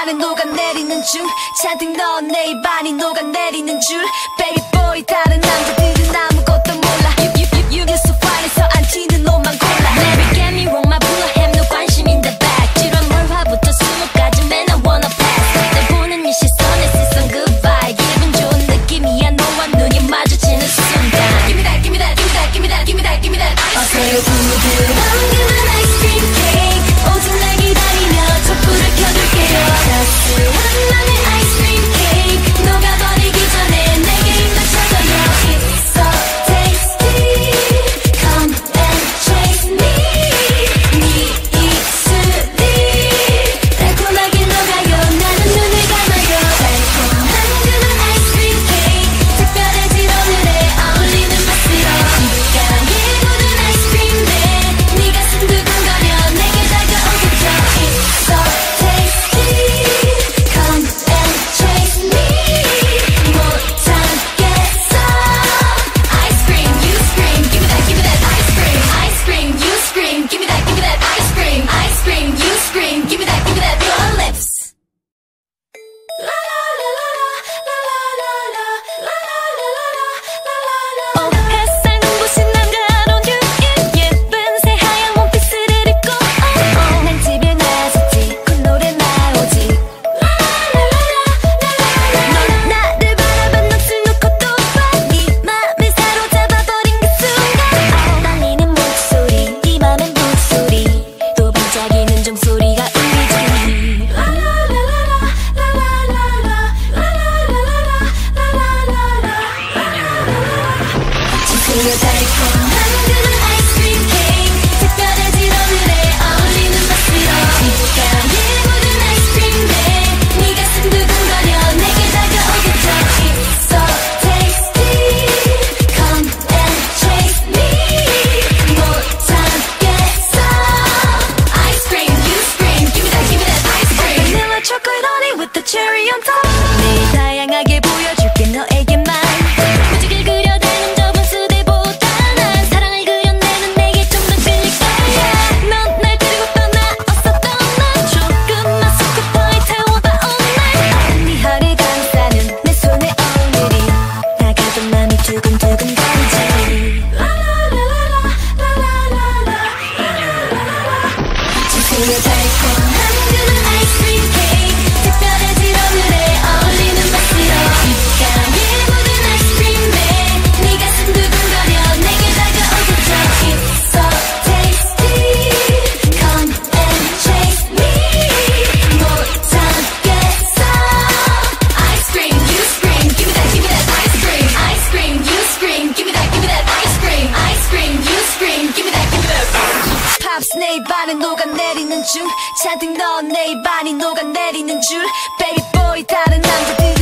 안에 녹아내리는 중 잔뜩 넣은 내 입안이 녹아내리는 줄. Baby boy 다른 남자들 안에 녹아내리는 중 잔뜩 넣은 내 입안이 녹아내리는 줄. Baby boy 다른 남자들